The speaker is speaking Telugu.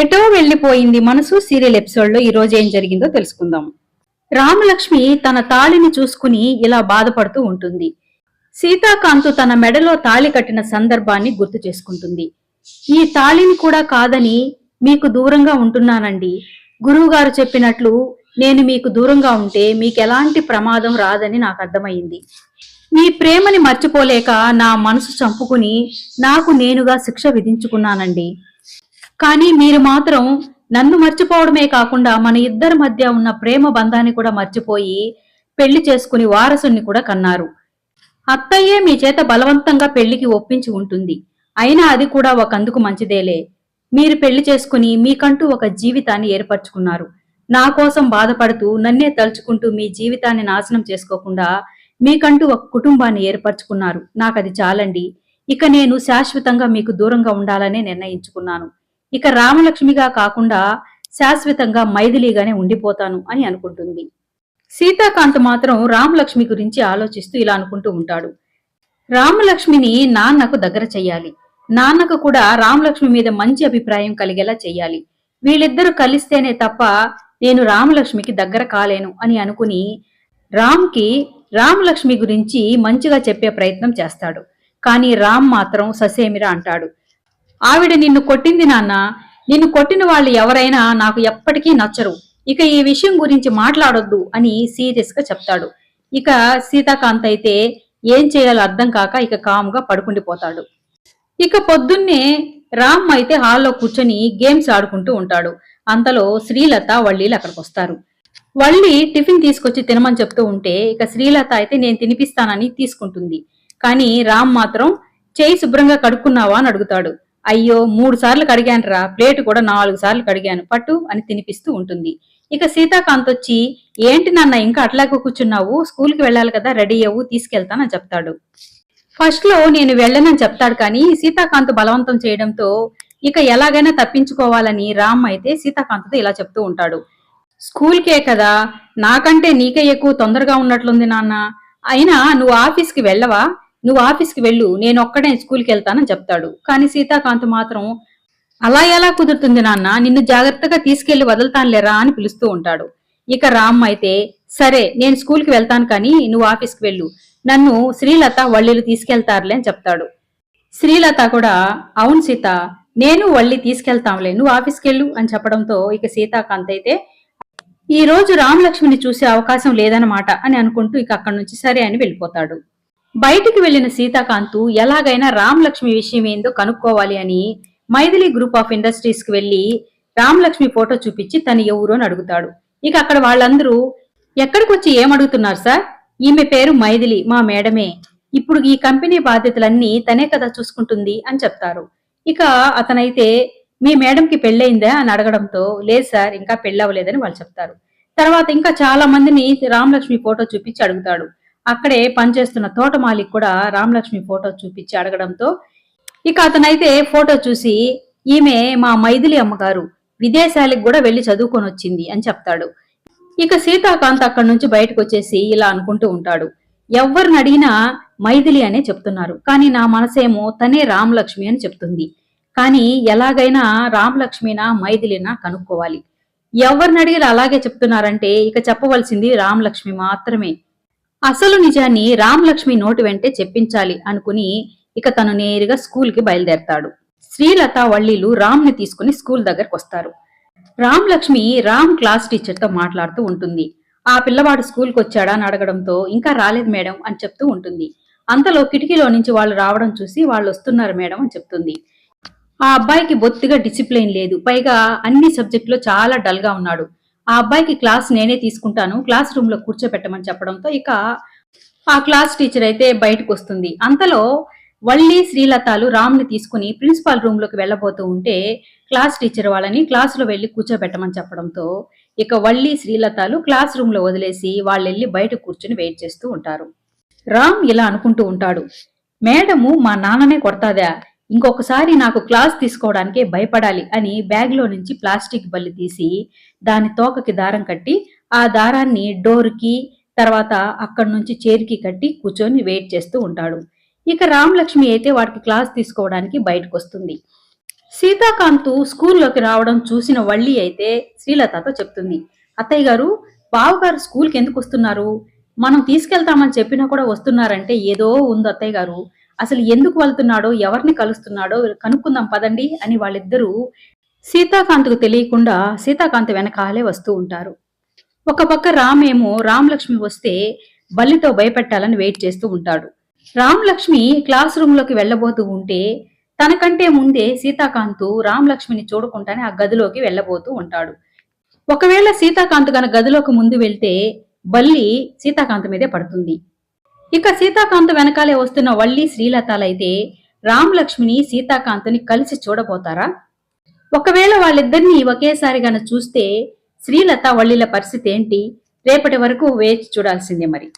ఎటో వెళ్ళిపోయింది మనసు సీరియల్ ఎపిసోడ్లో ఈ రోజు ఏం జరిగిందో తెలుసుకుందాం. రామలక్ష్మి తన తాళిని చూసుకుని ఇలా బాధపడుతూ ఉంటుంది. సీతాకాంతు తన మెడలో తాళి కట్టిన సందర్భాన్ని గుర్తు చేసుకుంటుంది. ఈ తాళిని కూడా కాదని మీకు దూరంగా ఉంటున్నానండి. గురువుగారు చెప్పినట్లు నేను మీకు దూరంగా ఉంటే మీకు ఎలాంటి ప్రమాదం రాదని నాకు అర్థమైంది. మీ ప్రేమని మర్చిపోలేక నా మనసు చంపుకుని నాకు నేనుగా శిక్ష విధించుకున్నానండి. కానీ మీరు మాత్రం నన్ను మర్చిపోవడమే కాకుండా మన ఇద్దరి మధ్య ఉన్న ప్రేమ బంధాన్ని కూడా మర్చిపోయి పెళ్ళి చేసుకుని వారసుని కూడా కన్నారు. అత్తయ్యే మీ చేత బలవంతంగా పెళ్ళికి ఒప్పించి ఉంటుంది. అయినా అది కూడా ఒకందుకు మంచిదేలే. మీరు పెళ్ళి చేసుకుని మీకంటూ ఒక జీవితాన్ని ఏర్పరచుకున్నారు. నా కోసం బాధపడుతూ నన్నే తలుచుకుంటూ మీ జీవితాన్ని నాశనం చేసుకోకుండా మీకంటూ ఒక కుటుంబాన్ని ఏర్పరచుకున్నారు. నాకది చాలండి. ఇక నేను శాశ్వతంగా మీకు దూరంగా ఉండాలనే నిర్ణయించుకున్నాను. ఇక రామలక్ష్మిగా కాకుండా శాశ్వతంగా మైథిలిగానే ఉండిపోతాను అని అనుకుంటుంది. సీతాకాంత్ మాత్రం రామలక్ష్మి గురించి ఆలోచిస్తూ ఇలా అనుకుంటూ ఉంటాడు. రామలక్ష్మిని నాన్నకు దగ్గర చెయ్యాలి. నాన్నకు కూడా రామలక్ష్మి మీద మంచి అభిప్రాయం కలిగేలా చెయ్యాలి. వీళ్ళిద్దరూ కలిస్తేనే తప్ప నేను రామలక్ష్మికి దగ్గర కాలేను అని అనుకుని రామ్కి రామలక్ష్మి గురించి మంచిగా చెప్పే ప్రయత్నం చేస్తాడు. కానీ రామ్ మాత్రం ససేమిరా అంటాడు. ఆవిడ నిన్ను కొట్టింది నాన్న. నిన్ను కొట్టిన వాళ్ళు ఎవరైనా నాకు ఎప్పటికీ నచ్చరు. ఇక ఈ విషయం గురించి మాట్లాడొద్దు అని సీరియస్గా చెప్తాడు. ఇక సీతాకాంత్ అయితే ఏం చేయాలో అర్థం కాక ఇక కామ్గా పడుకుండిపోతాడు ఇక పొద్దున్నే రామ్ అయితే హాల్లో కూర్చొని గేమ్స్ ఆడుకుంటూ ఉంటాడు. అంతలో శ్రీలత వళ్ళీలు అక్కడికి వస్తారు. వళ్ళి టిఫిన్ తీసుకొచ్చి తినమని చెప్తూ ఉంటే ఇక శ్రీలత అయితే నేను తినిపిస్తానని తీసుకుంటుంది. కానీ రామ్ మాత్రం చేయి శుభ్రంగా కడుక్కున్నావా? అని అడుగుతాడు. అయ్యో మూడు సార్లు కడిగానురా ప్లేట్ కూడా నాలుగు సార్లు కడిగాను పట్టు అని తినిపిస్తూ ఉంటుంది. ఇక సీతాకాంత్ వచ్చి ఏంటి నాన్న ఇంకా అట్లాగే కూర్చున్నావు? స్కూల్కి వెళ్ళాలి కదా రెడీ అవ్వు తీసుకెళ్తానని చెప్తాడు. ఫస్ట్లో నేను వెళ్ళనని చెప్తాడు కానీ సీతాకాంత్ బలవంతం చేయడంతో ఇక ఎలాగైనా తప్పించుకోవాలని రామ్ అయితే సీతాకాంత్తో ఇలా చెప్తూ ఉంటాడు. స్కూల్కే కదా నాకంటే నీకే ఎక్కువ తొందరగా ఉన్నట్లుంది నాన్న. అయినా నువ్వు ఆఫీస్కి వెళ్ళవా? నువ్వు ఆఫీస్కి వెళ్ళు నేను ఒక్కడే స్కూల్కి వెళ్తానని చెప్తాడు. కానీ సీతాకాంత్ మాత్రం అలా ఎలా కుదురుతుంది నాన్న? నిన్ను జాగ్రత్తగా తీసుకెళ్ళి వదులుతానులేరా? అని పిలుస్తూ ఉంటాడు. ఇక రామ్ అయితే సరే నేను స్కూల్కి వెళ్తాను కానీ నువ్వు ఆఫీస్కి వెళ్ళు. నన్ను శ్రీలత వళ్ళీలు తీసుకెళ్తారులే అని చెప్తాడు. శ్రీలత కూడా అవును సీత నేను వళ్ళీ తీసుకెళ్తాంలే నువ్వు ఆఫీస్కి వెళ్ళు అని చెప్పడంతో ఇక సీతాకాంత్ అయితే ఈ రోజు రామలక్ష్మిని చూసే అవకాశం లేదన్నమాట అని అనుకుంటూ ఇక అక్కడి నుంచి సరే అని వెళ్ళిపోతాడు. బయటికి వెళ్ళిన సీతాకాంత్ ఎలాగైనా రామలక్ష్మి విషయం ఏందో కనుక్కోవాలి అని మైథిలి గ్రూప్ ఆఫ్ ఇండస్ట్రీస్కి వెళ్ళి రామలక్ష్మి ఫోటో చూపించి తను ఎవరు అని అడుగుతాడు. ఇక అక్కడ వాళ్ళందరూ ఎక్కడికి వచ్చి ఏమడుగుతున్నారు సార్? ఈమె పేరు మైథిలి మా మేడమే. ఇప్పుడు ఈ కంపెనీ బాధ్యతలన్నీ తనే కదా చూసుకుంటుంది అని చెప్తారు. ఇక అతనైతే మీ మేడంకి పెళ్ళయిందా? అని అడగడంతో లేదు సార్ ఇంకా పెళ్ళవలేదని వాళ్ళు చెప్తారు. తర్వాత ఇంకా చాలా మందిని రామలక్ష్మి ఫోటో చూపించి అడుగుతాడు. అక్కడే పనిచేస్తున్న తోటమాలికి కూడా రామలక్ష్మి ఫోటో చూపించి అడగడంతో ఇక అతనైతే ఫోటో చూసి ఈమె మా మైథిలి అమ్మగారు విదేశాలకు కూడా వెళ్ళి చదువుకొని వచ్చింది అని చెప్తాడు. ఇక సీతాకాంత్ అక్కడి నుంచి బయటకు వచ్చేసి ఇలా అనుకుంటూ ఉంటాడు. ఎవరిని అడిగినా మైథిలి అనే చెప్తున్నారు. కానీ నా మనసేమో తనే రామలక్ష్మి అని చెప్తుంది. కానీ ఎలాగైనా రామలక్ష్మినా మైథిలినా కనుక్కోవాలి. ఎవరిని అడిగి అలాగే చెప్తున్నారంటే ఇక చెప్పవలసింది రామలక్ష్మి మాత్రమే. అసలు నిజాన్ని రామలక్ష్మి నోటి వెంటే చెప్పించాలి అనుకుని ఇక తను నేరుగా స్కూల్కి బయలుదేరతాడు. శ్రీలత వల్లీలు రామ్ని తీసుకుని స్కూల్ దగ్గరకు వస్తారు రామ్ లక్ష్మి రామ్ క్లాస్ టీచర్తో మాట్లాడుతూ ఉంటుంది. ఆ పిల్లవాడు స్కూల్కి వచ్చాడా? అని అడగడంతో ఇంకా రాలేదు మేడం అని చెప్తూ ఉంటుంది. అంతలో కిటికీలో నుంచి వాళ్ళు రావడం చూసి వాళ్ళు వస్తున్నారు మేడం అని చెప్తుంది. ఆ అబ్బాయికి బొత్తిగా డిసిప్లిన్ లేదు. పైగా అన్ని సబ్జెక్టులో చాలా డల్గా ఉన్నాడు. ఆ అబ్బాయికి క్లాస్ నేనే తీసుకుంటాను క్లాస్ రూమ్లో కూర్చోబెట్టమని చెప్పడంతో ఇక ఆ క్లాస్ టీచర్ అయితే బయటకు వస్తుంది. అంతలో వల్లి శ్రీలతాలు రామ్ని తీసుకుని ప్రిన్సిపాల్ రూమ్లోకి వెళ్ళబోతూ ఉంటే క్లాస్ టీచర్ వాళ్ళని క్లాసులో వెళ్ళి కూర్చోబెట్టమని చెప్పడంతో ఇక వల్లి శ్రీలతాలు క్లాస్ రూమ్లో వదిలేసి వాళ్ళు వెళ్ళి బయట కూర్చుని వెయిట్ చేస్తూ ఉంటారు. రామ్ ఇలా అనుకుంటూ ఉంటాడు. మేడము మా నాన్ననే కొడతాదా? ఇంకొకసారి నాకు క్లాస్ తీసుకోవడానికే భయపడాలి అని బ్యాగ్లో నుంచి ప్లాస్టిక్ బల్లి తీసి దాని తోకకి దారం కట్టి ఆ దారాన్ని డోర్కి తర్వాత అక్కడి నుంచి చైర్కి కట్టి కూర్చొని వెయిట్ చేస్తూ ఉంటాడు. ఇక రామలక్ష్మి అయితే వాడికి క్లాస్ తీసుకోవడానికి బయటకు వస్తుంది సీతాకాంత్ స్కూల్లోకి రావడం చూసిన వల్లి అయితే శ్రీలతతో చెప్తుంది. అత్తయ్య గారు బావగారు స్కూల్కి ఎందుకు వస్తున్నారు? మనం తీసుకెళ్తామని చెప్పినా కూడా వస్తున్నారంటే ఏదో ఉంది అత్తయ్య గారు. అసలు ఎందుకు వెళ్తున్నాడో ఎవరిని కలుస్తున్నాడో కనుక్కుందాం పదండి అని వాళ్ళిద్దరూ సీతాకాంత్కు తెలియకుండా సీతాకాంత్ వెనకాలే వస్తూ ఉంటారు. ఒక పక్క రామేమో రామలక్ష్మి వస్తే బల్లితో భయపెట్టాలని వెయిట్ చేస్తూ ఉంటాడు. రామలక్ష్మి క్లాస్ రూమ్లోకి వెళ్ళబోతూ ఉంటే తనకంటే ముందే సీతాకాంత్ రామలక్ష్మిని చూడకుండానే ఆ గదిలోకి వెళ్ళబోతూ ఉంటాడు. ఒకవేళ సీతాకాంత్ గన గదిలోకి ముందు వెళ్తే బల్లి సీతాకాంత్ మీదే పడుతుంది. ఇక సీతాకాంత్ వెనకాలే వస్తున్న వల్లి శ్రీలతాలైతే రామలక్ష్మిని సీతాకాంత్ని కలిసి చూడబోతారా? ఒకవేళ వాళ్ళిద్దరినీ ఒకేసారి గన చూస్తే శ్రీలత వల్లిల పరిస్థితి ఏంటి? రేపటి వరకు వేచి చూడాల్సిందే మరి.